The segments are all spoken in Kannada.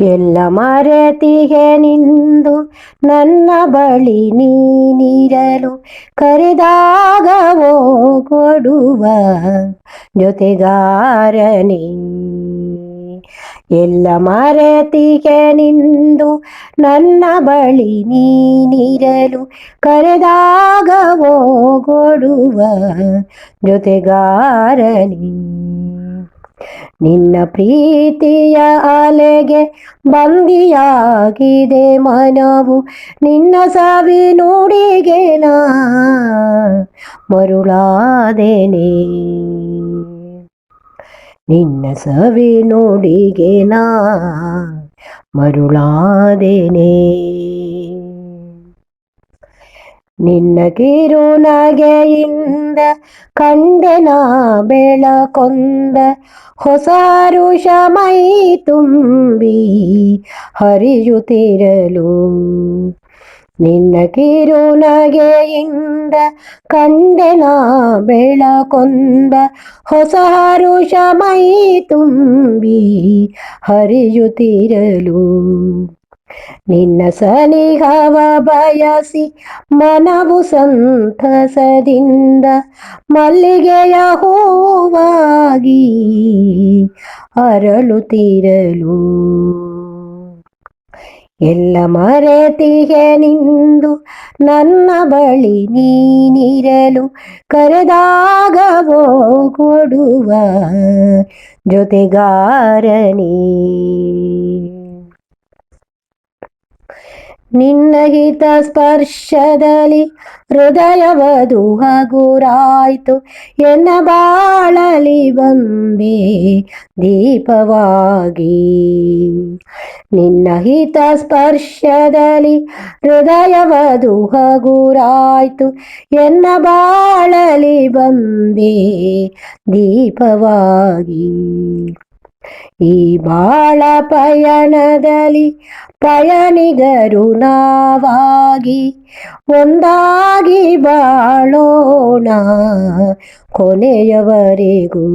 ಎಲ್ಲ ಮರೆತಿಗೆ ನಿಂದು ನನ್ನ ಬಳಿ ನೀನಿರಲು ಕರೆದಾಗ ಕೊಡುವ ಜೊತೆಗಾರನೇ. ಎಲ್ಲ ಮರೆತಿಗೆ ನಿಂದು ನನ್ನ ಬಳಿ ನೀನಿರಲು ಕರೆದಾಗ ಕೊಡುವ ಜೊತೆಗಾರನೇ. ನಿನ್ನ ಪ್ರೀತಿಯ ಅಲೆಗೆ ಬಂದಿಯಾಗಿದೆ ಮನವು. ನಿನ್ನ ಸಾವಿ ನುಡಿಗೆ ನಾ ಮರುಳಾದೆನೆ. ನಿನ್ನ ಸವಿ ನುಡಿಗೆ ನಾ ಮರುಳಾದೆನೆ. ನಿನ್ನ ಕಿರುನಗೆಯಿಂದ ಕಂಡೆನ ಬೆಳಕೊಂದ ಹೊಸ ಋಷ ಮೈ ತುಂಬಿ ಹರಿಯುತ್ತಿರಲು. ನಿನ್ನ ಕಿರುನಗೆಯಿಂದ ಕಂಡೆನ ಬೆಳಕೊಂದ ಹೊಸ ಋಷ ಮೈ ತುಂಬಿ ಹರಿಯುತ್ತಿರಲು. ನಿನ್ನ ಸನಿಹವ ಬಯಸಿ ಮನವು ಸಂತಸದಿಂದ ಮಲ್ಲಿಗೆಯ ಹೂವಾಗಿ ಅರಳುತ್ತಿರಲು ಎಲ್ಲ ಮರೆತಿಗೆ ನಿಂದು ನನ್ನ ಬಳಿ ನೀನಿರಲು ಕರೆದಾಗ ಕೊಡುವ ಜೊತೆಗಾರನೇ. ನಿನ್ನ ಹಿತ ಸ್ಪರ್ಶದಲ್ಲಿ ಹೃದಯವದು ಹಗುರಾಯ್ತು. ಎನ್ನ ಬಾಳಲಿ ಬಂದೆ ದೀಪವಾಗಿ. ನಿನ್ನ ಹಿತ ಸ್ಪರ್ಶದಲ್ಲಿ ಹೃದಯವದು ಹಗುರಾಯ್ತು. ಎನ್ನ ಬಾಳಲಿ ಬಂದೆ ದೀಪವಾಗಿ. ಈ ಬಾಳ ಪಯಣದಲ್ಲಿ ಪಯಣಿಗರು ನಾವಾಗಿ ಒಂದಾಗಿ ಬಾಳೋಣ. ಕೊನೆಯವರೆಗೂ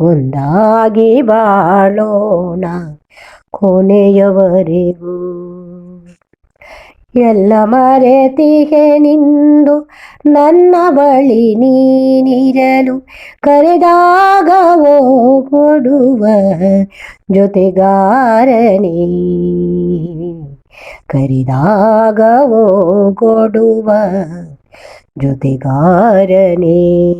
ಒಂದಾಗಿ ಬಾಳೋಣ. ಕೊನೆಯವರೆಗೂ ಎಲ್ಲ ಮರೆತಿಗೆ ನಿಂದು ನನ್ನ ಬಳಿ ನೀನಿರಲು ಕರೆದಾಗ ಕೊಡುವ ಜೊತೆಗಾರನೇ. ಕರೆದಾಗ ಕೊಡುವ ಜೊತೆಗಾರನೇ.